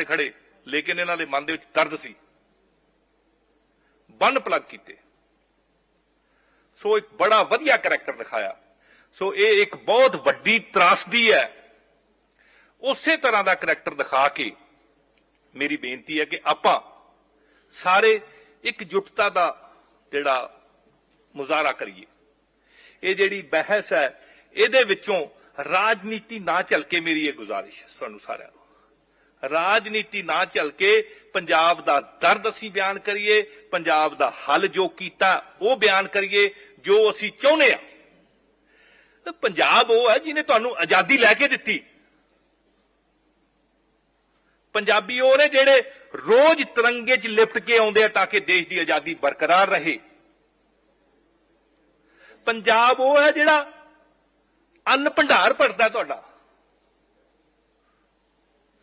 ਤੇ ਖੜੇ, ਲੇਕਿਨ ਇਹਨਾਂ ਦੇ ਮਨ ਦੇ ਵਿੱਚ ਦਰਦ ਸੀ। ਬੰਨ ਪਲੱਗ ਕੀਤੇ। ਸੋ ਇੱਕ ਬੜਾ ਵਧੀਆ ਕੈਰੈਕਟਰ ਦਿਖਾਇਆ। ਸੋ ਇਹ ਇੱਕ ਬਹੁਤ ਵੱਡੀ ਤਰਾਸਦੀ ਹੈ। ਉਸੇ ਤਰ੍ਹਾਂ ਦਾ ਕੈਰੈਕਟਰ ਦਿਖਾ ਕੇ ਮੇਰੀ ਬੇਨਤੀ ਹੈ ਕਿ ਆਪਾਂ ਸਾਰੇ ਇੱਕ ਜੁਟਤਾ ਦਾ ਜਿਹੜਾ ਮੁਜ਼ਾਹਰਾ ਕਰੀਏ। ਇਹ ਜਿਹੜੀ ਬਹਿਸ ਹੈ, ਇਹਦੇ ਵਿੱਚੋਂ ਰਾਜਨੀਤੀ ਨਾ ਝਲਕੇ ਮੇਰੀ ਇਹ ਗੁਜ਼ਾਰਿਸ਼ ਹੈ। ਤੁਹਾਨੂੰ ਸਾਰਿਆਂ ਨੂੰ। ਰਾਜਨੀਤੀ ਨਾ ਚੱਲ ਕੇ ਪੰਜਾਬ ਦਾ ਦਰਦ ਅਸੀਂ ਬਿਆਨ ਕਰੀਏ, ਪੰਜਾਬ ਦਾ ਹੱਲ ਜੋ ਕੀਤਾ ਉਹ ਬਿਆਨ ਕਰੀਏ, ਜੋ ਅਸੀਂ ਚਾਹੁੰਦੇ ਆ ਪੰਜਾਬ ਉਹ ਹੈ ਜਿਹਨੇ ਤੁਹਾਨੂੰ ਆਜ਼ਾਦੀ ਲੈ ਕੇ ਦਿੱਤੀ। ਪੰਜਾਬੀ ਉਹ ਨੇ ਜਿਹੜੇ ਰੋਜ਼ ਤਿਰੰਗੇ 'ਚ ਲਿਪਟ ਕੇ ਆਉਂਦੇ ਆ ਤਾਂ ਕਿ ਦੇਸ਼ ਦੀ ਆਜ਼ਾਦੀ ਬਰਕਰਾਰ ਰਹੇ। ਪੰਜਾਬ ਉਹ ਹੈ ਜਿਹੜਾ ਅੰਨ ਭੰਡਾਰ ਭਰਦਾ ਤੁਹਾਡਾ।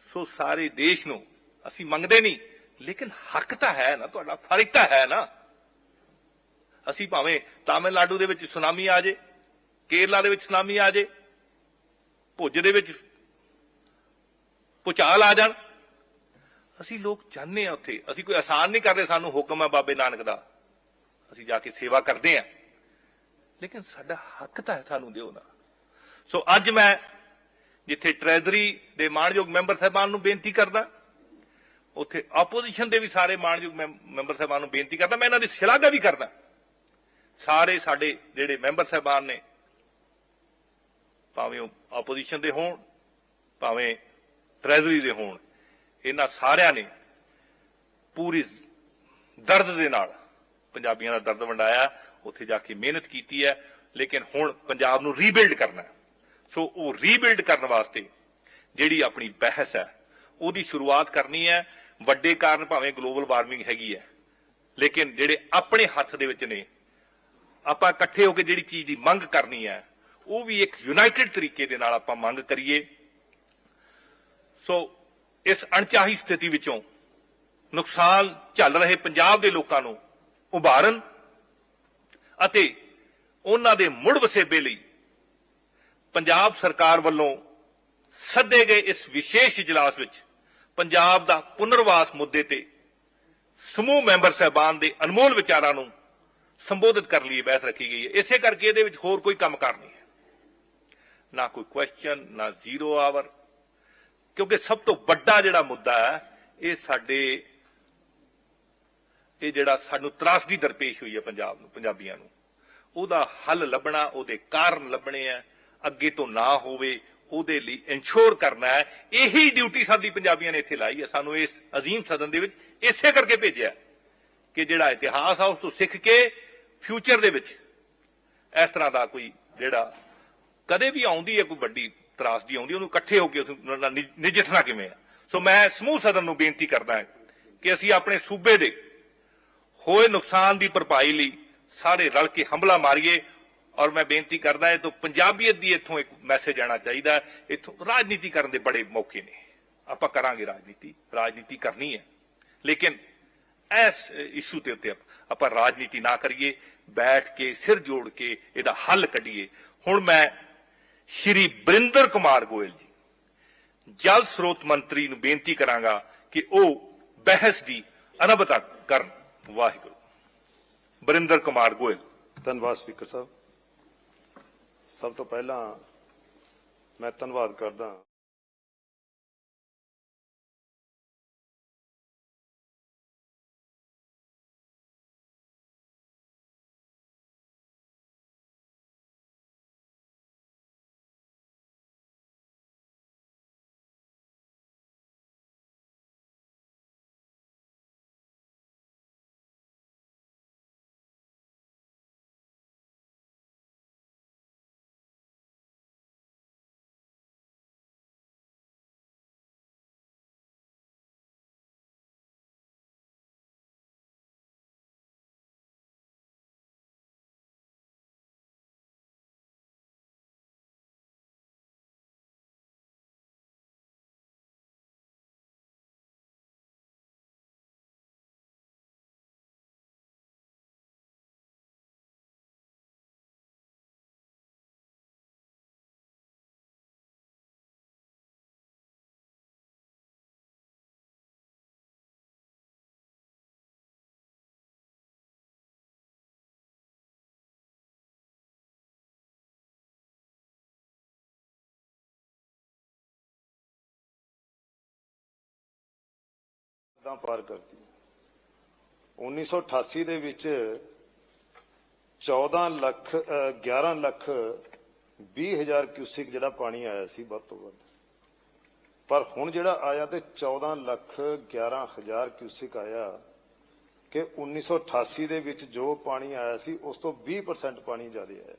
ਸੋ ਸਾਰੇ ਦੇਸ਼ ਨੂੰ ਅਸੀਂ ਮੰਗਦੇ ਨਹੀਂ, ਲੇਕਿਨ ਹੱਕ ਤਾਂ ਹੈ ਨਾ, ਤੁਹਾਡਾ ਫਰਜ਼ ਤਾਂ ਹੈ ਨਾ। ਅਸੀਂ ਭਾਵੇਂ ਤਾਮਿਲਨਾਡੂ ਦੇ ਵਿੱਚ ਸੁਨਾਮੀ ਆ ਜੇ, ਕੇਰਲਾ ਦੇ ਵਿੱਚ ਸੁਨਾਮੀ ਆ ਜੇ, ਭੁੱਜ ਦੇ ਵਿੱਚ ਭੁਚਾਲ ਆ ਜਾਣ। ਅਸੀਂ ਲੋਕ ਚਾਹੁੰਦੇ ਆ ਉੱਥੇ, ਅਸੀਂ ਕੋਈ ਆਸਾਨ ਨਹੀਂ ਕਰਦੇ ਸਾਨੂੰ ਹੁਕਮ ਹੈ ਬਾਬੇ ਨਾਨਕ ਦਾ। ਅਸੀਂ ਜਾ ਕੇ ਸੇਵਾ ਕਰਦੇ ਆ ਲੇਕਿਨ ਸਾਡਾ ਹੱਕ ਤਾਂ ਹੈ, ਸਾਨੂੰ ਦਿਓ ਨਾ। ਸੋ ਅੱਜ ਮੈਂ ਜਿੱਥੇ ਟ੍ਰੈਜ਼ਰੀ ਦੇ ਮਾਣਯੋਗ ਮੈਂਬਰ ਸਾਹਿਬਾਨ ਨੂੰ ਬੇਨਤੀ ਕਰਦਾ, ਉੱਥੇ ਆਪੋਜੀਸ਼ਨ ਦੇ ਵੀ ਸਾਰੇ ਮਾਣਯੋਗ ਮੈਂ- ਮੈਂਬਰ ਸਾਹਿਬਾਨ ਨੂੰ ਬੇਨਤੀ ਕਰਦਾ, ਮੈਂ ਇਹਨਾਂ ਦੀ ਸ਼ਲਾਘਾ ਵੀ ਕਰਦਾ ਸਾਰੇ ਸਾਡੇ ਜਿਹੜੇ ਮੈਂਬਰ ਸਾਹਿਬਾਨ ਨੇ, ਭਾਵੇਂ ਉਹ ਆਪੋਜੀਸ਼ਨ ਦੇ ਹੋਣ, ਭਾਵੇਂ ਟ੍ਰੈਜ਼ਰੀ ਦੇ ਹੋਣ, ਇਹਨਾਂ ਸਾਰਿਆਂ ਨੇ ਪੂਰੀ ਦਰਦ ਦੇ ਨਾਲ ਪੰਜਾਬੀਆਂ ਦਾ ਦਰਦ ਵੰਡਾਇਆ, ਉੱਥੇ ਜਾ ਕੇ ਮਿਹਨਤ ਕੀਤੀ ਹੈ, ਲੇਕਿਨ ਹੁਣ ਪੰਜਾਬ ਨੂੰ ਰੀਬਿਲਡ ਕਰਨਾ ਹੈ। ਸੋ ਉਹ ਰੀਬਿਲਡ ਕਰਨ ਵਾਸਤੇ ਜਿਹੜੀ ਆਪਣੀ ਬਹਿਸ ਹੈ, ਉਹਦੀ ਸ਼ੁਰੂਆਤ ਕਰਨੀ ਹੈ। ਵੱਡੇ ਕਾਰਨ ਭਾਵੇਂ ਗਲੋਬਲ ਵਾਰਮਿੰਗ ਹੈਗੀ ਹੈ, ਲੇਕਿਨ ਜਿਹੜੇ ਆਪਣੇ ਹੱਥ ਦੇ ਵਿੱਚ ਨੇ, ਆਪਾਂ ਇਕੱਠੇ ਹੋ ਕੇ ਜਿਹੜੀ ਚੀਜ਼ ਦੀ ਮੰਗ ਕਰਨੀ ਹੈ, ਉਹ ਵੀ ਇੱਕ ਯੂਨਾਈਟਿਡ ਤਰੀਕੇ ਦੇ ਨਾਲ ਆਪਾਂ ਮੰਗ ਕਰੀਏ। ਸੋ ਇਸ ਅਣਚਾਹੀ ਸਥਿਤੀ ਵਿੱਚੋਂ ਨੁਕਸਾਨ ਝੱਲ ਰਹੇ ਪੰਜਾਬ ਦੇ ਲੋਕਾਂ ਨੂੰ ਉਭਾਰਨ ਅਤੇ ਉਹਨਾਂ ਦੇ ਮੁੜ ਵਸੇਬੇ ਲਈ ਪੰਜਾਬ ਸਰਕਾਰ ਵੱਲੋਂ ਸੱਦੇ ਗਏ ਇਸ ਵਿਸ਼ੇਸ਼ ਇਜਲਾਸ ਵਿੱਚ ਪੰਜਾਬ ਦਾ ਪੁਨਰਵਾਸ ਮੁੱਦੇ ਤੇ ਸਮੂਹ ਮੈਂਬਰ ਸਹਿਬਾਨ ਦੇ ਅਨਮੋਲ ਵਿਚਾਰਾਂ ਨੂੰ ਸੰਬੋਧਿਤ ਕਰਨ ਲਈ ਬਹਿਸ ਰੱਖੀ ਗਈ ਹੈ। ਇਸੇ ਕਰਕੇ ਇਹਦੇ ਵਿੱਚ ਹੋਰ ਕੋਈ ਕੰਮ ਕੰਮਕਾਰ ਨਹੀਂ ਹੈ। ਨਾ ਕੋਈ ਕੁਐਸਚਨ ਨਾ ਜ਼ੀਰੋ ਆਵਰ ਕਿਉਂਕਿ ਸਭ ਤੋਂ ਵੱਡਾ ਜਿਹੜਾ ਮੁੱਦਾ ਹੈ, ਇਹ ਸਾਡੇ, ਇਹ ਜਿਹੜਾ ਸਾਨੂੰ ਤਰਾਸਦੀ ਦਰਪੇਸ਼ ਹੋਈ ਹੈ ਪੰਜਾਬ ਨੂੰ, ਪੰਜਾਬੀਆਂ ਨੂੰ। ਉਹਦਾ ਹੱਲ ਲੱਭਣਾ, ਉਹਦੇ ਕਾਰਨ ਲੱਭਣੇ ਆ। ਅੱਗੇ ਤੋਂ ਨਾ ਹੋਵੇ, ਉਹਦੇ ਲਈ ਇਨਸ਼ੋਰ ਕਰਨਾ ਹੈ। ਇਹੀ ਡਿਊਟੀ ਸਾਡੀ ਪੰਜਾਬੀਆਂ ਨੇ ਇੱਥੇ ਲਾਈ ਹੈ। ਸਾਨੂੰ ਇਸ ਅਜ਼ੀਮ ਸਦਨ ਦੇ ਵਿੱਚ ਇਸੇ ਕਰਕੇ ਭੇਜਿਆ ਕਿ ਜਿਹੜਾ ਇਤਿਹਾਸ ਆ, ਉਸ ਤੋਂ ਸਿੱਖ ਕੇ ਫਿਊਚਰ ਦੇ ਵਿੱਚ ਇਸ ਤਰ੍ਹਾਂ ਦਾ ਕੋਈ ਜਿਹੜਾ ਕਦੇ ਵੀ ਆਉਂਦੀ ਹੈ, ਕੋਈ ਵੱਡੀ ਤਰਾਸਦੀ ਆਉਂਦੀ ਉਹਨੂੰ ਇਕੱਠੇ ਹੋ ਕੇ ਉਸ ਨਾਲ ਨਿ- ਨਜਿੱਠਣਾ ਕਿਵੇਂ ਆ। ਸੋ ਮੈਂ ਸਮੂਹ ਸਦਨ ਨੂੰ ਬੇਨਤੀ ਕਰਦਾ ਹਾਂ ਕਿ ਅਸੀਂ ਆਪਣੇ ਸੂਬੇ ਦੇ ਹੋਏ ਨੁਕਸਾਨ ਦੀ ਭਰਪਾਈ ਲਈ ਸਾਰੇ ਰਲ ਕੇ ਹਮਲਾ ਮਾਰੀਏ ਔਰ ਮੈਂ ਬੇਨਤੀ ਕਰਦਾ ਇਹ ਤੋਂ ਪੰਜਾਬੀਅਤ ਦੀ ਇੱਥੋਂ ਇੱਕ ਮੈਸੇਜ ਆਣਾ ਚਾਹੀਦਾ ਇੱਥੋਂ ਰਾਜਨੀਤੀ ਕਰਨ ਦੇ ਬੜੇ ਮੌਕੇ ਨੇ। ਆਪਾਂ ਕਰਾਂਗੇ ਰਾਜਨੀਤੀ ਰਾਜਨੀਤੀ ਕਰਨੀ ਹੈ। ਲੇਕਿਨ ਇਸ ਇਸ਼ੂ ਤੇ ਉੱਤੇ ਆਪਾਂ ਰਾਜਨੀਤੀ ਨਾ ਕਰੀਏ, ਬੈਠ ਕੇ, ਸਿਰ ਜੋੜ ਕੇ ਇਹਦਾ ਹੱਲ ਕੱਢੀਏ। ਹੁਣ ਮੈਂ ਸ਼੍ਰੀ ਬਰਿੰਦਰ ਕੁਮਾਰ ਗੋਇਲ ਜੀ, ਜਲ ਸਰੋਤ ਮੰਤਰੀ ਨੂੰ ਬੇਨਤੀ ਕਰਾਂਗਾ ਕਿ ਉਹ ਬਹਿਸ ਦੀ ਅਨਬਤਾ ਕਰਨ। ਵਾਹਿਗੁਰੂ। ਬਰਿੰਦਰ ਕੁਮਾਰ ਗੋਇਲ। ਧੰਨਵਾਦ ਸਪੀਕਰ ਸਾਹਿਬ। ਸਭ ਤੋਂ ਪਹਿਲਾਂ ਮੈਂ ਧੰਨਵਾਦ ਕਰਦਾ ਹੱਦਾਂ ਪਾਰ ਕਰਤੀ। 1988 ਦੇ ਵਿੱਚ 14 ਲੱਖ, ਅਹ 11 ਲੱਖ 20 ਹਜ਼ਾਰ ਕਿਊਸਿਕ ਜਿਹੜਾ ਪਾਣੀ ਆਇਆ ਸੀ ਵੱਧ ਤੋਂ ਵੱਧ। ਪਰ ਹੁਣ ਜਿਹੜਾ ਆਇਆ ਤੇ 14 ਲੱਖ 11 ਹਜ਼ਾਰ ਕਿਊਸਿਕ ਆਇਆ ਕਿ 1988 ਦੇ ਵਿੱਚ ਜੋ ਪਾਣੀ ਆਇਆ ਸੀ, ਉਸ ਤੋਂ 20% ਪਾਣੀ ਜ਼ਿਆਦਾ ਆਇਆ।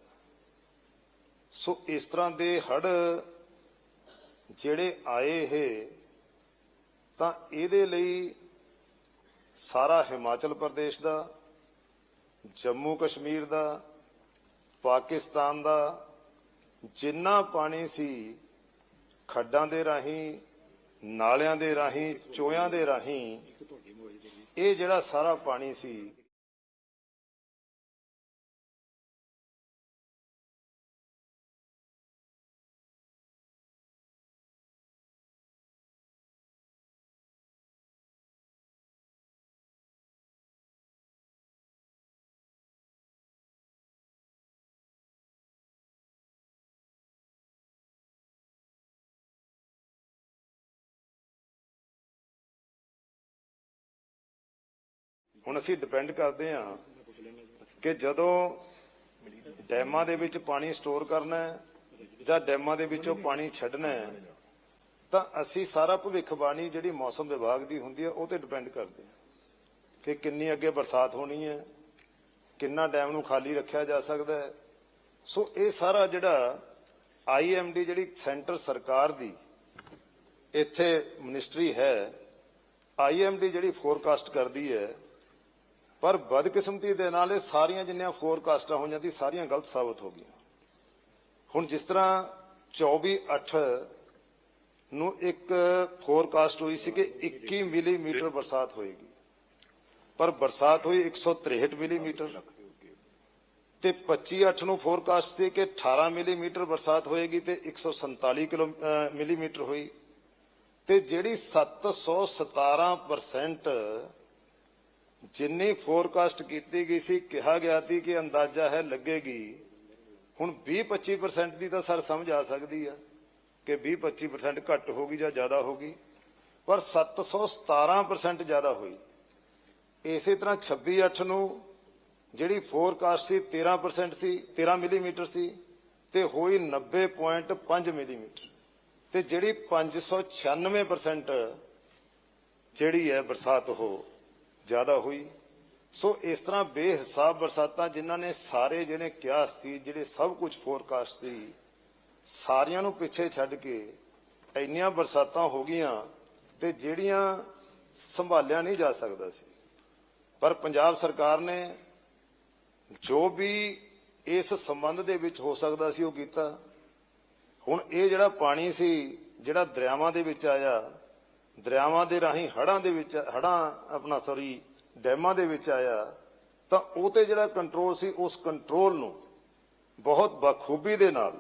ਸੋ ਇਸ ਤਰ੍ਹਾਂ ਦੇ ਹੜ ਜਿਹੜੇ ਆਏ ਇਹ, ਤਾਂ ਇਹਦੇ ਲਈ ਸਾਰਾ ਹਿਮਾਚਲ ਪ੍ਰਦੇਸ਼ ਦਾ, ਜੰਮੂ ਕਸ਼ਮੀਰ ਦਾ, ਪਾਕਿਸਤਾਨ ਦਾ, ਜਿੰਨਾ ਪਾਣੀ ਸੀ ਖੱਡਾਂ ਦੇ ਰਾਹੀਂ, ਨਾਲਿਆਂ ਦੇ ਰਾਹੀਂ, ਚੋਇਆਂ ਦੇ ਰਾਹੀਂ, ਇਹ ਜਿਹੜਾ ਸਾਰਾ ਪਾਣੀ ਸੀ ਹੁਣ ਅਸੀਂ ਡਿਪੈਂਡ ਕਰਦੇ ਹਾਂ ਕਿ ਜਦੋਂ ਡੈਮਾਂ ਦੇ ਵਿੱਚ ਪਾਣੀ ਸਟੋਰ ਕਰਨਾ ਹੈ ਜਾਂ ਡੈਮਾਂ ਦੇ ਵਿੱਚੋਂ ਪਾਣੀ ਛੱਡਣਾ ਹੈ, ਤਾਂ ਅਸੀਂ ਸਾਰਾ ਭਵਿੱਖਬਾਣੀ ਜਿਹੜੀ ਮੌਸਮ ਵਿਭਾਗ ਦੀ ਹੁੰਦੀ ਹੈ, ਉਹ ਤੇ ਡਿਪੈਂਡ ਕਰਦੇ ਹਾਂ ਕਿ ਕਿੰਨੀ ਅੱਗੇ ਬਰਸਾਤ ਹੋਣੀ ਹੈ, ਕਿੰਨਾ ਡੈਮ ਨੂੰ ਖਾਲੀ ਰੱਖਿਆ ਜਾ ਸਕਦਾ ਹੈ। ਸੋ ਇਹ ਸਾਰਾ ਜਿਹੜਾ ਆਈਐਮਡੀ ਜਿਹੜੀ ਸੈਂਟਰ ਸਰਕਾਰ ਦੀ ਇੱਥੇ ਮਿਨਿਸਟਰੀ ਹੈ ਆਈਐਮਡੀ ਜਿਹੜੀ ਫੋਰਕਾਸਟ ਕਰਦੀ ਹੈ ਪਰ ਬਦਕਿਸਮਤੀ ਦੇ ਨਾਲ ਇਹ ਸਾਰੀਆਂ ਜਿੰਨੀਆਂ ਫੋਰਕਾਸਟਾਂ ਹੋਈਆਂ ਸੀ ਸਾਰੀਆਂ ਗਲਤ ਸਾਬਤ ਹੋ ਗਈਆਂ। ਹੁਣ ਜਿਸ ਤਰ੍ਹਾਂ 24/8 ਨੂੰ ਇੱਕ ਫੋਰਕਾਸਟ ਹੋਈ ਸੀ ਕਿ 21 ਮਿਲੀਮੀਟਰ ਬਰਸਾਤ ਹੋਏਗੀ। ਪਰ ਬਰਸਾਤ ਹੋਈ 163 ਮਿਲੀਮੀਟਰ ਤੇ 25/8 ਨੂੰ ਫੋਰਕਾਸਟ ਸੀ ਕਿ 18 ਮਿਲੀਮੀਟਰ ਬਰਸਾਤ ਹੋਏਗੀ ਤੇ 147 ਕਿਲੋ ਮਿਲੀਮੀਟਰ ਹੋਈ। ਤੇ ਜਿਹੜੀ 717% ਜਿੰਨੀ ਫੋਰਕਾਸਟ ਕੀਤੀ ਗਈ ਸੀ, ਕਿਹਾ ਗਿਆ ਸੀ ਕਿ ਅੰਦਾਜ਼ਾ ਹੈ ਲੱਗੇਗੀ। ਹੁਣ 20-25% ਦੀ ਤਾਂ ਸਰ ਸਮਝ ਆ ਸਕਦੀ ਆ ਕਿ 20-25% ਘੱਟ ਹੋਗੀ ਜਾਂ ਜ਼ਿਆਦਾ ਹੋਗੀ ਪਰ 717% ਜ਼ਿਆਦਾ ਹੋਈ। ਇਸੇ ਤਰ੍ਹਾਂ 26-8 ਨੂੰ ਜਿਹੜੀ ਫੋਰਕਾਸਟ ਸੀ 13% ਸੀ 13 ਮਿਲੀਮੀਟਰ ਸੀ ਤੇ ਹੋਈ 90.5 ਮਿਲੀਮੀਟਰ। ਤੇ ਜਿਹੜੀ 596% ਜਿਹੜੀ ਹੈ ਬਰਸਾਤ ਹੋ ਜ਼ਿਆਦਾ ਹੋਈ। ਸੋ ਇਸ ਤਰ੍ਹਾਂ ਬੇਹਿਸਾਬ ਬਰਸਾਤਾਂ ਜਿਨ੍ਹਾਂ ਨੇ ਸਾਰੇ ਜਿਹੜੇ ਕਿਆਸ ਸੀ, ਜਿਹੜੇ ਸਭ ਕੁਝ ਫੋਰਕਾਸਟ ਸੀ, ਸਾਰਿਆਂ ਨੂੰ ਪਿੱਛੇ ਛੱਡ ਕੇ ਇੰਨੀਆਂ ਬਰਸਾਤਾਂ ਹੋ ਗਈਆਂ ਤੇ ਜਿਹੜੀਆਂ ਸੰਭਾਲਿਆ ਨਹੀਂ ਜਾ ਸਕਦਾ ਸੀ। ਪਰ ਪੰਜਾਬ ਸਰਕਾਰ ਨੇ ਜੋ ਵੀ ਇਸ ਸੰਬੰਧ ਦੇ ਵਿੱਚ ਹੋ ਸਕਦਾ ਸੀ ਉਹ ਕੀਤਾ। ਹੁਣ ਇਹ ਜਿਹੜਾ ਪਾਣੀ ਸੀ, ਜਿਹੜਾ ਦਰਿਆਵਾਂ ਦੇ ਵਿੱਚ ਆਇਆ ਦਰਿਆਵਾਂ ਦੇ ਰਾਹੀਂ ਹੜਾਂ ਦੇ ਵਿੱਚ ਹੜਾਂ ਆਪਣਾ ਸੌਰੀ ਡੈਮਾਂ ਦੇ ਵਿੱਚ ਆਇਆ, ਤਾਂ ਉਹ ਤੇ ਜਿਹੜਾ ਕੰਟਰੋਲ ਸੀ, ਉਸ ਕੰਟਰੋਲ ਨੂੰ ਬਹੁਤ ਬਖੂਬੀ ਦੇ ਨਾਲ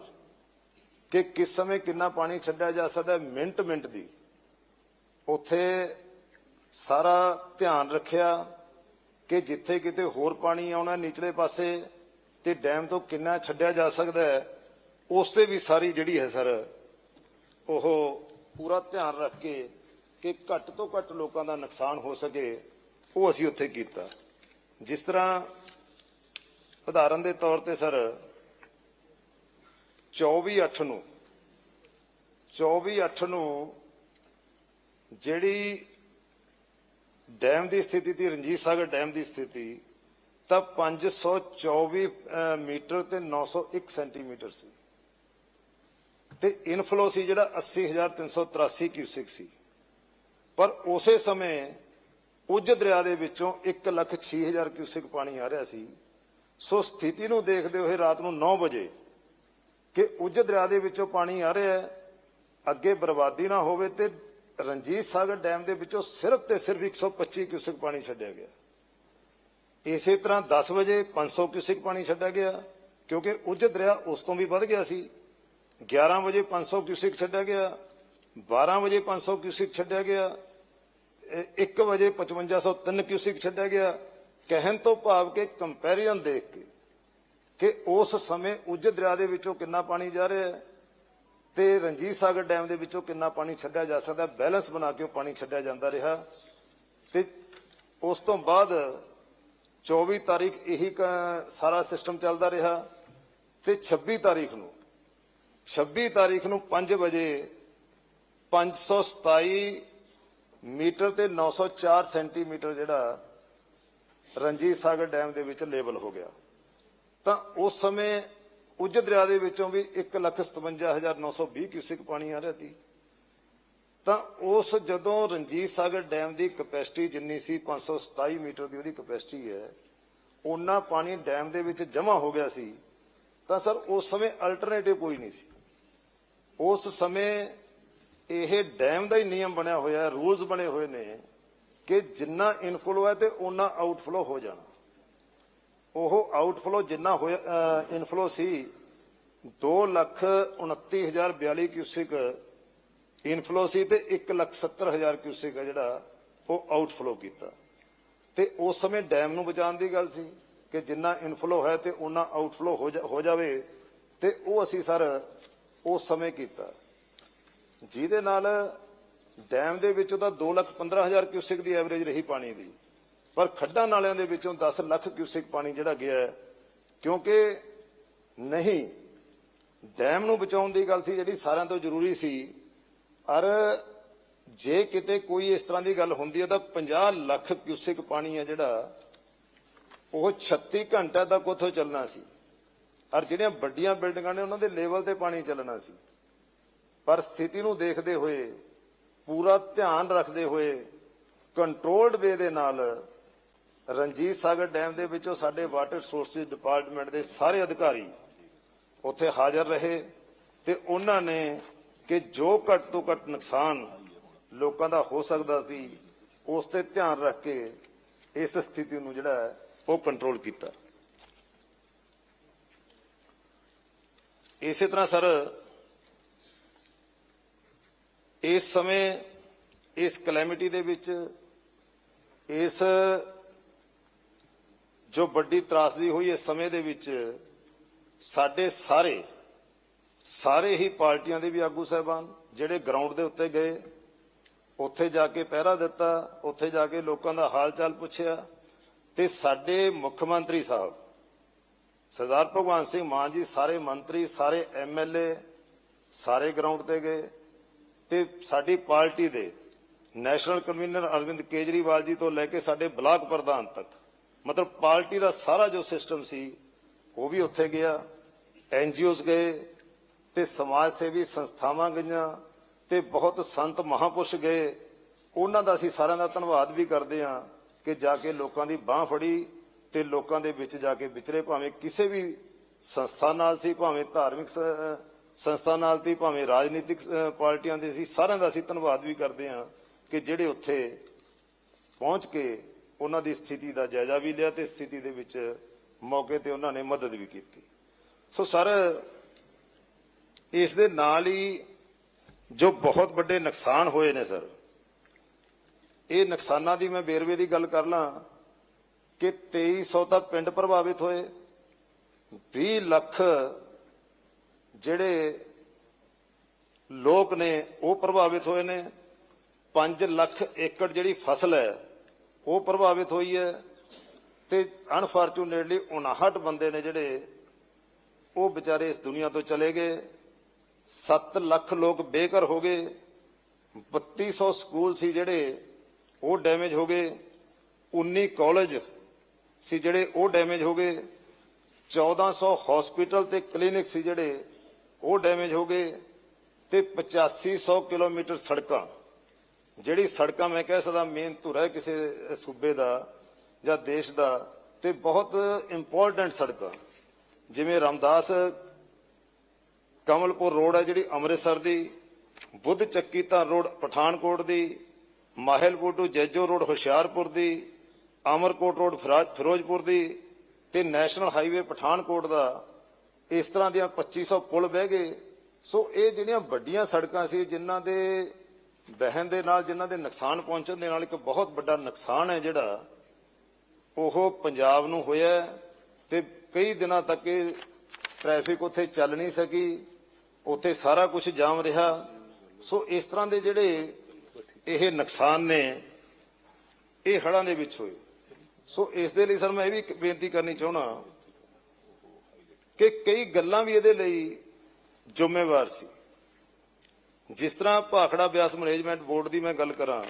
ਕਿ ਕਿਸ ਸਮੇਂ ਕਿੰਨਾ ਪਾਣੀ ਛੱਡਿਆ ਜਾ ਸਕਦਾ ਹੈ, ਮਿੰਟ ਮਿੰਟ ਦੀ। ਉੱਥੇ ਸਾਰਾ ਧਿਆਨ ਰੱਖਿਆ ਕਿ ਜਿੱਥੇ ਕਿਤੇ ਹੋਰ ਪਾਣੀ ਆਉਣਾ ਨਿਚਲੇ ਪਾਸੇ ਤੇ ਡੈਮ ਤੋਂ ਕਿੰਨਾ ਛੱਡਿਆ ਜਾ ਸਕਦਾ ਹੈ, ਉਸ ਤੇ ਵੀ ਸਾਰੀ ਜਿਹੜੀ ਹੈ ਸਰ, ਉਹ ਪੂਰਾ ਧਿਆਨ ਰੱਖ ਕੇ ਕਿ ਘੱਟ ਤੋਂ ਘੱਟ ਲੋਕਾਂ ਦਾ ਨੁਕਸਾਨ ਹੋ ਸਕੇ ਉਹ ਅਸੀਂ ਉੱਥੇ ਕੀਤਾ। ਜਿਸ ਤਰ੍ਹਾਂ ਉਦਾਹਰਨ ਦੇ ਤੌਰ ਤੇ ਸਰ 24/8 ਨੂੰ 24/8 ਨੂੰ ਜਿਹੜੀ ਡੈਮ ਦੀ ਸਥਿਤੀ ਸੀ ਰਣਜੀਤ ਸਾਗਰ ਡੈਮ ਦੀ ਸਥਿਤੀ ਤਾਂ 524 ਅਹ, ਮੀਟਰ ਤੇ 901 ਸੈਂਟੀਮੀਟਰ ਸੀ। ਤੇ ਇਨਫਲੋ ਸੀ ਜਿਹੜਾ 80383 ਕਿਊਸਿਕ ਸੀ। ਪਰ ਉਸੇ ਸਮੇਂ ਉੱਜ ਦਰਿਆ ਦੇ ਵਿੱਚੋਂ 106000 ਕਿਊਸਿਕ ਪਾਣੀ ਆ ਰਿਹਾ ਸੀ। ਸੋ ਸਥਿਤੀ ਨੂੰ ਦੇਖਦੇ ਹੋਏ ਰਾਤ ਨੂੰ 9 ਵਜੇ ਕਿ ਉੱਜ ਦਰਿਆ ਦੇ ਵਿੱਚੋਂ ਪਾਣੀ ਆ ਰਿਹਾ ਹੈ, ਅੱਗੇ ਬਰਬਾਦੀ ਨਾ ਹੋਵੇ ਤੇ ਰਣਜੀਤ ਸਾਗਰ ਡੈਮ ਦੇ ਵਿੱਚੋਂ ਸਿਰਫ ਤੇ ਸਿਰਫ 125 ਕਿਊਸਿਕ ਪਾਣੀ ਛੱਡਿਆ ਗਿਆ। ਇਸੇ ਤਰ੍ਹਾਂ 10 ਵਜੇ 500 ਕਿਊਸਿਕ ਪਾਣੀ ਛੱਡਿਆ ਗਿਆ, ਕਿਉਂਕਿ ਉੱਜ ਦਰਿਆ ਉਸ ਤੋਂ ਵੀ ਵੱਧ ਗਿਆ ਸੀ। 11 ਵਜੇ 500 ਕਿਊਸਿਕ ਛੱਡਿਆ ਗਿਆ 12 ਵਜੇ 500 ਕਿਊਸਿਕ ਛੱਡਿਆ ਗਿਆ। 1 ਵਜੇ 5503 ਕਿਊਸਿਕ ਛੱਡਿਆ ਗਿਆ। ਕਹਿਣ ਤੋਂ ਭਾਵ ਕਿ ਕੰਪੈਰੀਜ਼ਨ ਦੇਖ ਕੇ ਕਿ ਉਸ ਸਮੇਂ ਉੱਜ ਦਰਿਆ ਦੇ ਵਿੱਚੋਂ ਕਿੰਨਾ ਪਾਣੀ ਜਾ ਰਿਹਾ ਹੈ ਤੇ ਰਣਜੀਤ ਸਾਗਰ ਡੈਮ ਦੇ ਵਿੱਚੋਂ ਕਿੰਨਾ ਪਾਣੀ ਛੱਡਿਆ ਜਾ ਸਕਦਾ, ਬੈਲੈਂਸ ਬਣਾ ਕੇ ਉਹ ਪਾਣੀ ਛੱਡਿਆ ਜਾਂਦਾ ਰਿਹਾ। ਤੇ ਉਸ ਤੋਂ ਬਾਅਦ 24 ਤਾਰੀਖ ਇਹੀ ਸਾਰਾ ਸਿਸਟਮ ਚੱਲਦਾ ਰਿਹਾ ਤੇ 26 ਤਾਰੀਖ ਨੂੰ 26 ਤਾਰੀਖ ਨੂੰ 5 ਵਜੇ 527 ਮੀਟਰ ਤੇ 904 ਸੈਂਟੀਮੀਟਰ ਜਿਹੜਾ ਰਣਜੀਤ ਸਾਗਰ ਡੈਮ ਦੇ ਵਿੱਚ ਲੇਬਲ ਹੋ ਗਿਆ। ਤਾਂ ਉਸ ਸਮੇਂ ਉਜ ਦਰਿਆ ਦੇ ਵਿੱਚੋਂ ਵੀ 157920 ਕਿਊਸਿਕ ਪਾਣੀ ਆ ਰਿਹਾ ਸੀ। ਤਾਂ ਉਸ ਜਦੋਂ ਰਣਜੀਤ ਸਾਗਰ ਡੈਮ ਦੀ ਕਪੈਸਿਟੀ ਜਿੰਨੀ ਸੀ 527 ਮੀਟਰ ਦੀ ਉਹਦੀ ਕਪੈਸਿਟੀ ਹੈ ਉਹਨਾਂ ਪਾਣੀ ਡੈਮ ਦੇ ਵਿੱਚ ਜਮ੍ਹਾਂ ਹੋ ਗਿਆ ਸੀ। ਤਾਂ ਸਰ, ਉਸ ਸਮੇਂ ਅਲਟਰਨੇਟਿਵ ਕੋਈ ਨਹੀਂ ਸੀ। ਉਸ ਸਮੇਂ ਇਹ ਡੈਮ ਦਾ ਹੀ ਨਿਯਮ ਬਣਿਆ ਹੋਇਆ ਹੈ, ਰੂਲਸ ਬਣੇ ਹੋਏ ਨੇ ਕਿ ਜਿੰਨਾ ਇਨਫਲੋ ਹੈ ਤੇ ਉਹਨਾਂ ਆਊਟਫਲੋ ਹੋ ਜਾਣਾ। ਉਹ ਆਊਟਫਲੋ ਜਿੰਨਾ ਹੋਇਆ ਇਨਫਲੋ ਸੀ 229042 ਕਿਊਸਿਕ ਇਨਫਲੋ ਸੀ ਤੇ 170000 ਕਿਊਸਿਕ ਹੈ ਜਿਹੜਾ ਉਹ ਆਊਟਫਲੋ ਕੀਤਾ। ਤੇ ਉਸ ਸਮੇਂ ਡੈਮ ਨੂੰ ਬਚਾਉਣ ਦੀ ਗੱਲ ਸੀ ਕਿ ਜਿੰਨਾ ਇਨਫਲੋ ਹੈ ਤੇ ਉਹਨਾਂ ਆਊਟਫਲੋ ਹੋ ਹੋ ਜਾਵੇ ਤੇ ਉਹ ਅਸੀਂ ਸਰ ਉਸ ਸਮੇਂ ਕੀਤਾ। ਜਿਹਦੇ ਨਾਲ ਡੈਮ ਦੇ ਵਿੱਚੋਂ ਤਾਂ 215000 ਕਿਊਸਿਕ ਦੀ ਐਵਰੇਜ ਰਹੀ ਪਾਣੀ ਦੀ। ਪਰ ਖੱਡਾਂ ਨਾਲਿਆਂ ਦੇ ਵਿੱਚੋਂ 10 ਲੱਖ ਕਿਊਸਿਕ ਪਾਣੀ ਜਿਹੜਾ ਗਿਆ ਕਿਉਂਕਿ ਨਹੀਂ, ਡੈਮ ਨੂੰ ਬਚਾਉਣ ਦੀ ਗੱਲ ਸੀ ਜਿਹੜੀ ਸਾਰਿਆਂ ਤੋਂ ਜ਼ਰੂਰੀ ਸੀ। ਔਰ ਜੇ ਕਿਤੇ ਕੋਈ ਇਸ ਤਰ੍ਹਾਂ ਦੀ ਗੱਲ ਹੁੰਦੀ ਹੈ ਤਾਂ 50 ਲੱਖ ਕਿਊਸਿਕ ਪਾਣੀ ਹੈ ਜਿਹੜਾ, ਉਹ 36 ਘੰਟਿਆਂ ਤੱਕ ਉੱਥੋਂ ਚੱਲਣਾ ਸੀ। ਔਰ ਜਿਹੜੀਆਂ ਵੱਡੀਆਂ ਬਿਲਡਿੰਗਾਂ ਨੇ ਉਹਨਾਂ ਦੇ ਲੈਵਲ ਤੇ ਪਾਣੀ ਚੱਲਣਾ ਸੀ। ਪਰ ਸਥਿਤੀ ਨੂੰ ਦੇਖਦੇ ਹੋਏ ਪੂਰਾ ਧਿਆਨ ਰੱਖਦੇ ਹੋਏ ਕੰਟਰੋਲਡ ਵੇ ਦੇ ਨਾਲ ਰਣਜੀਤ ਸਾਗਰ ਡੈਮ ਦੇ ਵਿੱਚੋਂ ਸਾਡੇ ਵਾਟਰ ਰਿਸੋਰਸਿਸ ਡਿਪਾਰਟਮੈਂਟ ਦੇ ਸਾਰੇ ਅਧਿਕਾਰੀ ਉੱਥੇ ਹਾਜ਼ਰ ਰਹੇ ਤੇ ਉਹਨਾਂ ਨੇ ਕਿ ਜੋ ਘੱਟ ਤੋਂ ਘੱਟ ਨੁਕਸਾਨ ਲੋਕਾਂ ਦਾ ਹੋ ਸਕਦਾ ਸੀ ਉਸ ਤੇ ਧਿਆਨ ਰੱਖ ਕੇ ਇਸ ਸਥਿਤੀ ਨੂੰ ਜਿਹੜਾ ਹੈ, ਉਹ ਕੰਟਰੋਲ ਕੀਤਾ। ਇਸੇ ਤਰ੍ਹਾਂ ਸਰ ਇਸ ਸਮੇਂ, ਇਸ ਕਲੈਮਿਟੀ ਦੇ ਵਿੱਚ, ਇਸ ਜੋ ਵੱਡੀ ਤਰਾਸਦੀ ਹੋਈ ਇਸ ਸਮੇਂ ਦੇ ਵਿੱਚ, ਸਾਡੇ ਸਾਰੇ ਸਾਰੇ ਹੀ ਪਾਰਟੀਆਂ ਦੇ ਵੀ ਆਗੂ ਸਾਹਿਬਾਨ, ਜਿਹੜੇ ਗਰਾਊਂਡ ਦੇ ਉੱਤੇ ਗਏ, ਉੱਥੇ ਜਾ ਕੇ ਪਹਿਰਾ ਦਿੱਤਾ, ਉੱਥੇ ਜਾ ਕੇ ਲੋਕਾਂ ਦਾ ਹਾਲ ਚਾਲ ਪੁੱਛਿਆ, ਤੇ ਸਾਡੇ ਮੁੱਖ ਮੰਤਰੀ ਸਾਹਿਬ, ਸਰਦਾਰ ਭਗਵੰਤ ਸਿੰਘ ਮਾਨ ਜੀ, ਸਾਰੇ ਮੰਤਰੀ, ਸਾਰੇ ਐਮਐਲਏ ਸਾਰੇ ਗਰਾਊਂਡ ਤੇ ਗਏ ਤੇ ਸਾਡੀ ਪਾਰਟੀ ਦੇ ਨੈਸ਼ਨਲ ਕਨਵੀਨਰ ਅਰਵਿੰਦ ਕੇਜਰੀਵਾਲ ਜੀ ਤੋਂ ਲੈ ਕੇ ਸਾਡੇ ਬਲਾਕ ਪ੍ਰਧਾਨ ਤੱਕ, ਮਤਲਬ ਪਾਰਟੀ ਦਾ ਸਾਰਾ ਜੋ ਸਿਸਟਮ ਸੀ, ਉਹ ਵੀ ਉੱਥੇ ਗਿਆ ਐਨਜੀਓਜ਼ ਗਏ, ਤੇ ਸਮਾਜ ਸੇਵੀ ਸੰਸਥਾਵਾਂ ਗਈਆਂ, ਤੇ ਬਹੁਤ ਸੰਤ ਮਹਾਪੁਰਸ਼ ਗਏ। ਉਹਨਾਂ ਦਾ ਅਸੀਂ ਸਾਰਿਆਂ ਦਾ ਧੰਨਵਾਦ ਵੀ ਕਰਦੇ ਹਾਂ ਕਿ ਜਾ ਕੇ ਲੋਕਾਂ ਦੀ ਬਾਹ ਫੜੀ ਤੇ ਲੋਕਾਂ ਦੇ ਵਿੱਚ ਜਾ ਕੇ ਵਿਚਰੇ, ਭਾਵੇਂ ਕਿਸੇ ਵੀ ਸੰਸਥਾ ਨਾਲ ਸੀ, ਭਾਵੇਂ ਧਾਰਮਿਕ ਸੰਸਥਾ ਨਾਲ ਸੀ ਭਾਵੇਂ ਰਾਜਨੀਤਿਕ ਪਾਰਟੀਆਂ ਦੇ ਸੀ, ਸਾਰਿਆਂ ਦਾ ਅਸੀਂ ਧੰਨਵਾਦ ਵੀ ਕਰਦੇ ਹਾਂ ਕਿ ਜਿਹੜੇ ਉੱਥੇ ਪਹੁੰਚ ਕੇ ਉਹਨਾਂ ਦੀ ਸਥਿਤੀ ਦਾ ਜਾਇਜ਼ਾ ਵੀ ਲਿਆ ਤੇ ਸਥਿਤੀ ਦੇ ਵਿੱਚ ਮੌਕੇ ਤੇ ਉਹਨਾਂ ਨੇ ਮਦਦ ਵੀ ਕੀਤੀ। ਸੋ ਸਰ, ਇਸ ਦੇ ਨਾਲ ਹੀ ਜੋ ਬਹੁਤ ਵੱਡੇ ਨੁਕਸਾਨ ਹੋਏ ਨੇ ਸਰ, ਇਹ ਨੁਕਸਾਨਾਂ ਦੀ ਮੈਂ ਬੇਰਵੇ ਦੀ ਗੱਲ ਕਰ ਲਾਂ ਕਿ 2300 ਤਾਂ ਪਿੰਡ ਪ੍ਰਭਾਵਿਤ ਹੋਏ 20 ਲੱਖ ਜਿਹੜੇ ਲੋਕ ਨੇ, ਉਹ ਪ੍ਰਭਾਵਿਤ ਹੋਏ ਨੇ। 5 ਲੱਖ ਏਕੜ ਜਿਹੜੀ ਫਸਲ ਹੈ, ਉਹ ਪ੍ਰਭਾਵਿਤ ਹੋਈ ਹੈ ਤੇ ਅਨਫੋਰਚੂਨੇਟਲੀ 59 ਬੰਦੇ ਨੇ ਜਿਹੜੇ, ਉਹ ਵਿਚਾਰੇ ਇਸ ਦੁਨੀਆ ਤੋਂ ਚਲੇ ਗਏ। 7 ਲੱਖ ਲੋਕ ਬੇਘਰ ਹੋ ਗਏ। 3200 ਸਕੂਲ ਸੀ ਜਿਹੜੇ, ਉਹ ਡੈਮੇਜ ਹੋ ਗਏ। 19 ਕਾਲਜ ਸੀ ਜਿਹੜੇ, ਉਹ ਡੈਮੇਜ ਹੋ ਗਏ। 1400 ਹਸਪੀਟਲ ਤੇ ਕਲੀਨਿਕ ਸੀ ਜਿਹੜੇ ਉਹ ਡੈਮੇਜ ਹੋ ਗਏ ਤੇ 8500 ਕਿਲੋਮੀਟਰ ਸੜਕਾਂ, ਜਿਹੜੀ ਸੜਕਾਂ ਮੈਂ ਕਹਿ ਸਕਦਾ ਮੇਨ ਧੁਰਾ ਹੈ ਕਿਸੇ ਸੂਬੇ ਦਾ ਜਾਂ ਦੇਸ਼ ਦਾ, ਤੇ ਬਹੁਤ ਇੰਪੋਰਟੈਂਟ ਸੜਕਾਂ, ਜਿਵੇਂ ਰਾਮਦਾਸ ਕਮਲਪੁਰ ਰੋਡ ਹੈ ਜਿਹੜੀ ਅੰਮ੍ਰਿਤਸਰ ਦੀ, ਬੁੱਧ ਚੱਕੀ ਤਾਂ ਰੋਡ ਪਠਾਨਕੋਟ ਦੀ, ਮਾਹਿਲਪੁਰ ਤੋਂ ਜੈਜੋ ਰੋਡ ਹੁਸ਼ਿਆਰਪੁਰ ਦੀ, ਅਮਰਕੋਟ ਰੋਡ ਫਿਰਾ- ਫਿਰੋਜ਼ਪੁਰ ਦੀ, ਤੇ ਨੈਸ਼ਨਲ ਹਾਈਵੇ ਪਠਾਨਕੋਟ ਦਾ ਇਸ ਤਰ੍ਹਾਂ ਦੀਆਂ 2500 ਪੁਲ ਬਹਿ ਗਏ। ਸੋ ਇਹ ਜਿਹੜੀਆਂ ਵੱਡੀਆਂ ਸੜਕਾਂ ਸੀ, ਜਿਨ੍ਹਾਂ ਦੇ ਬਹਿਣ ਦੇ ਨਾਲ, ਜਿਨ੍ਹਾਂ ਦੇ ਨੁਕਸਾਨ ਪਹੁੰਚਣ ਦੇ ਨਾਲ ਇੱਕ ਬਹੁਤ ਵੱਡਾ ਨੁਕਸਾਨ ਹੈ ਜਿਹੜਾ, ਉਹ ਪੰਜਾਬ ਨੂੰ ਹੋਇਆ ਹੈ ਤੇ ਕਈ ਦਿਨਾਂ ਤੱਕ ਇਹ ਟ੍ਰੈਫਿਕ ਉੱਥੇ ਚੱਲ ਨਹੀਂ ਸਕੀ। ਉੱਥੇ ਸਾਰਾ ਕੁਝ ਜਾਮ ਰਿਹਾ। ਸੋ ਇਸ ਤਰ੍ਹਾਂ ਦੇ ਜਿਹੜੇ ਇਹ ਨੁਕਸਾਨ ਨੇ, ਇਹ ਹੜ੍ਹਾਂ ਦੇ ਵਿੱਚ ਹੋਏ। ਸੋ ਇਸ ਦੇ ਲਈ ਸਰ ਮੈਂ ਇਹ ਵੀ ਬੇਨਤੀ ਕਰਨੀ ਚਾਹਣਾ ਕਿ ਕਈ ਗੱਲਾਂ ਵੀ ਇਹਦੇ ਲਈ ਜ਼ਿੰਮੇਵਾਰ ਸੀ। ਜਿਸ ਤਰ੍ਹਾਂ ਭਾਖੜਾ ਬਿਆਸ ਮੈਨੇਜਮੈਂਟ ਬੋਰਡ ਦੀ ਮੈਂ ਗੱਲ ਕਰਾਂ,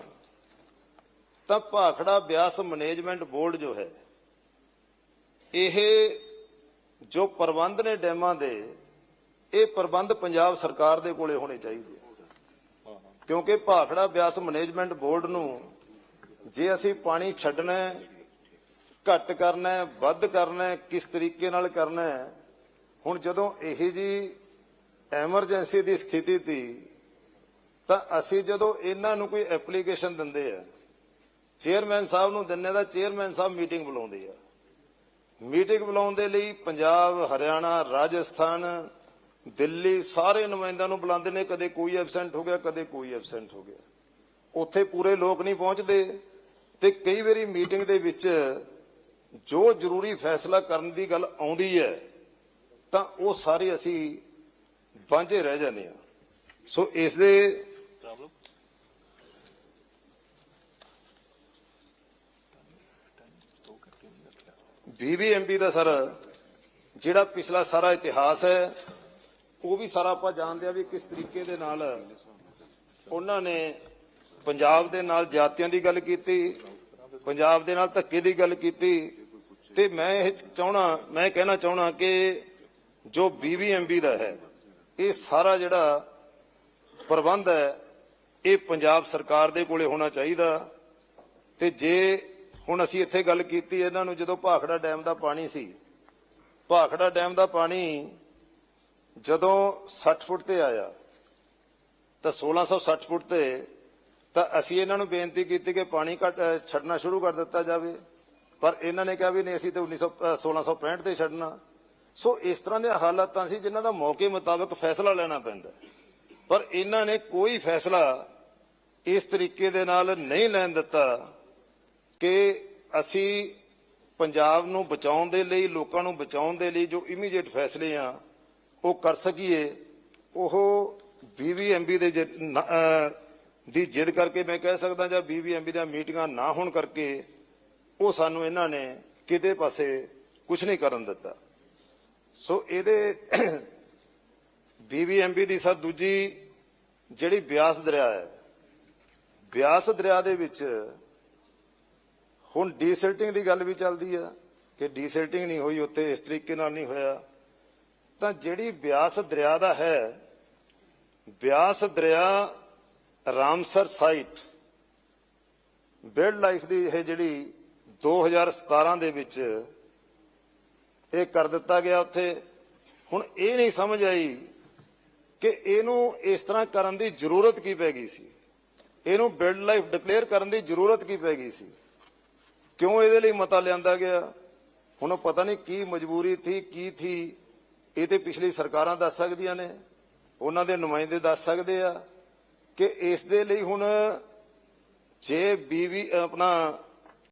ਤਾਂ ਭਾਖੜਾ ਬਿਆਸ ਮੈਨੇਜਮੈਂਟ ਬੋਰਡ ਜੋ ਹੈ, ਇਹ ਜੋ ਪ੍ਰਬੰਧ ਨੇ ਡੈਮਾਂ ਦੇ, ਇਹ ਪ੍ਰਬੰਧ ਪੰਜਾਬ ਸਰਕਾਰ ਦੇ ਕੋਲੇ ਹੋਣੇ ਚਾਹੀਦੇ ਕਿਉਂਕਿ ਭਾਖੜਾ ਬਿਆਸ ਮੈਨੇਜਮੈਂਟ ਬੋਰਡ ਨੂੰ ਜੇ ਅਸੀਂ ਪਾਣੀ ਛੱਡਣਾ ਘੱਟ ਕਰਨਾ ਵੱਧ ਕਰਨਾ ਕਿਸ ਤਰੀਕੇ ਨਾਲ ਕਰਨਾ ਹੁਣ ਜਦੋਂ ਇਹ ਜੀ ਐਮਰਜੈਂਸੀ ਦੀ ਸਥਿਤੀ ਤੀ, ਤਾਂ ਅਸੀਂ ਜਦੋਂ ਇਹਨਾਂ ਨੂੰ ਕੋਈ ਐਪਲੀਕੇਸ਼ਨ ਦਿੰਦੇ ਆ, ਚੇਅਰਮੈਨ ਸਾਹਿਬ ਨੂੰ ਦਿੰਨੇ ਦਾ ਚੇਅਰਮੈਨ ਸਾਹਿਬ ਮੀਟਿੰਗ ਬੁਲਾਉਂਦੇ ਆ। ਮੀਟਿੰਗ ਬੁਲਾਉਣ ਦੇ ਲਈ ਪੰਜਾਬ, ਹਰਿਆਣਾ, ਰਾਜਸਥਾਨ, ਦਿੱਲੀ ਸਾਰੇ ਨੁਮਾਇੰਦਿਆਂ ਨੂੰ ਬੁਲਾਉਂਦੇ ਨੇ, ਕਦੇ ਕੋਈ ਐਬਸੈਂਟ ਹੋ ਗਿਆ, ਕਦੇ ਕੋਈ ਐਬਸੈਂਟ ਹੋ ਗਿਆ। ਉੱਥੇ ਪੂਰੇ ਲੋਕ ਨਹੀਂ ਪਹੁੰਚਦੇ ਤੇ ਕਈ ਵਾਰੀ ਮੀਟਿੰਗ ਦੇ ਵਿੱਚ ਜੋ ਜ਼ਰੂਰੀ ਫੈਸਲਾ ਕਰਨ ਦੀ ਗੱਲ ਆਉਂਦੀ ਹੈ ਤਾਂ ਉਹ ਸਾਰੇ ਅਸੀਂ ਵਾਂਝੇ ਰਹਿ ਜਾਂਦੇ ਆ ਸੋ ਇਸ ਦੇ ਬੀਬੀਐਮਬੀ ਦਾ ਸਰ ਜਿਹੜਾ ਪਿਛਲਾ ਸਾਰਾ ਇਤਿਹਾਸ ਹੈ, ਉਹ ਵੀ ਸਾਰਾ ਆਪਾਂ ਜਾਣਦੇ ਆ ਵੀ ਕਿਸ ਤਰੀਕੇ ਦੇ ਨਾਲ ਉਹਨਾਂ ਨੇ ਪੰਜਾਬ ਦੇ ਨਾਲ ਜਾਤੀਆਂ ਦੀ ਗੱਲ ਕੀਤੀ, ਪੰਜਾਬ ਦੇ ਨਾਲ ਧੱਕੇ ਦੀ ਗੱਲ ਕੀਤੀ। ਤੇ ਮੈਂ ਇਹ ਚਾਹਣਾ ਮੈਂ ਕਹਿਣਾ ਚਾਹਣਾ ਕਿ ਜੋ ਬੀਬੀਐਮਬੀ ਦਾ ਹੈ, ਇਹ ਸਾਰਾ ਜਿਹੜਾ ਪ੍ਰਬੰਧ ਹੈ, ਇਹ ਪੰਜਾਬ ਸਰਕਾਰ ਦੇ ਕੋਲੇ ਹੋਣਾ ਚਾਹੀਦਾ। ਤੇ ਜੇ ਹੁਣ ਅਸੀਂ ਇੱਥੇ ਗੱਲ ਕੀਤੀ, ਇਹਨਾਂ ਨੂੰ ਜਦੋਂ ਭਾਖੜਾ ਡੈਮ ਦਾ ਪਾਣੀ ਸੀ, ਭਾਖੜਾ ਡੈਮ ਦਾ ਪਾਣੀ ਜਦੋਂ 60 ਫੁੱਟ ਤੇ ਆਇਆ, ਤਾਂ 1660 ਫੁੱਟ ਤੇ, ਤਾਂ ਅਸੀਂ ਇਹਨਾਂ ਨੂੰ ਬੇਨਤੀ ਕੀਤੀ ਕਿ ਪਾਣੀ ਘੱਟ ਛੱਡਣਾ ਸ਼ੁਰੂ ਕਰ ਦਿੱਤਾ ਜਾਵੇ। ਪਰ ਇਹਨਾਂ ਨੇ ਕਿਹਾ ਵੀ ਨਹੀਂ, ਅਸੀਂ ਤੇ 1900 ਅਹ 1665 ਤੇ ਛੱਡਣਾ। ਸੋ ਇਸ ਤਰ੍ਹਾਂ ਦੇ ਹਾਲਾਤਾਂ ਸੀ ਜਿਨ੍ਹਾਂ ਦਾ ਮੌਕੇ ਮੁਤਾਬਕ ਫੈਸਲਾ ਲੈਣਾ ਪੈਂਦਾ ਪਰ ਇਹਨਾਂ ਨੇ ਕੋਈ ਫੈਸਲਾ ਇਸ ਤਰੀਕੇ ਦੇ ਨਾਲ ਨਹੀਂ ਲੈਣ ਦਿੱਤਾ ਕਿ ਅਸੀਂ ਪੰਜਾਬ ਨੂੰ ਬਚਾਉਣ ਦੇ ਲਈ, ਲੋਕਾਂ ਨੂੰ ਬਚਾਉਣ ਦੇ ਲਈ ਜੋ ਇਮੀਡੀਏਟ ਫੈਸਲੇ ਆ, ਉਹ ਕਰ ਸਕੀਏ। ਉਹ ਬੀਬੀਐਮਬੀ ਦੇ ਜਿ- ਨਾ- ਅਹ ਦੀ ਜਿੱਦ ਕਰਕੇ ਮੈਂ ਕਹਿ ਸਕਦਾ ਜਾਂ ਬੀਬੀਐਮਬੀ ਦੀਆਂ ਮੀਟਿੰਗਾਂ ਨਾ ਹੋਣ ਕਰਕੇ ਉਹ ਸਾਨੂੰ ਇਹਨਾਂ ਨੇ ਕਿਤੇ ਪਾਸੇ ਕੁਝ ਨਹੀਂ ਕਰਨ ਦਿੱਤਾ। ਸੋ ਇਹਦੇ ਬੀਬੀਐਮਬੀ ਦੀ ਸਰ ਦੂਜੀ ਜਿਹੜੀ ਬਿਆਸ ਦਰਿਆ ਹੈ, ਬਿਆਸ ਦਰਿਆ ਦੇ ਵਿੱਚ ਹੁਣ ਡੀਸਿਲਟਿੰਗ ਦੀ ਗੱਲ ਵੀ ਚੱਲਦੀ ਆ ਕਿ ਡੀਸਿਲਟਿੰਗ ਨਹੀਂ ਹੋਈ, ਉੱਥੇ ਇਸ ਤਰੀਕੇ ਨਾਲ ਨਹੀਂ ਹੋਇਆ। ਤਾਂ ਜਿਹੜੀ ਬਿਆਸ ਦਰਿਆ ਦਾ ਹੈ, ਬਿਆਸ ਦਰਿਆ ਰਾਮਸਰ ਸਾਈਟ ਬਿਲਡ ਲਾਈਫ ਦੀ ਇਹ ਜਿਹੜੀ 2017 ਦੇ ਵਿੱਚ ਇਹ ਕਰ ਦਿੱਤਾ ਗਿਆ ਉੱਥੇ। ਹੁਣ ਇਹ ਨਹੀਂ ਸਮਝ ਆਈ ਕਿ ਇਹਨੂੰ ਇਸ ਤਰ੍ਹਾਂ ਕਰਨ ਦੀ ਜ਼ਰੂਰਤ ਕੀ ਪੈ ਗਈ ਸੀ। ਇਹਨੂੰ ਬਿਲਡ ਲਾਈਫ ਡਿਕਲੇਅਰ ਕਰਨ ਦੀ ਜ਼ਰੂਰਤ ਕੀ ਪੈ ਗਈ ਸੀ। ਕਿਉਂ ਇਹਦੇ ਲਈ ਮਤਾ ਲਿਆਂਦਾ ਗਿਆ? ਹੁਣ ਪਤਾ ਨਹੀਂ ਕੀ ਮਜਬੂਰੀ ਥੀ, ਕੀ ਥੀ। ਇਹ ਤੇ ਪਿਛਲੀ ਸਰਕਾਰਾਂ ਦੱਸ ਸਕਦੀਆਂ ਨੇ। ਉਹਨਾਂ ਦੇ ਨੁਮਾਇੰਦੇ ਦੱਸ ਸਕਦੇ ਆ ਕਿ ਇਸ ਦੇ ਲਈ ਹੁਣ ਜੇ ਬੀਵੀ, ਆਪਣਾ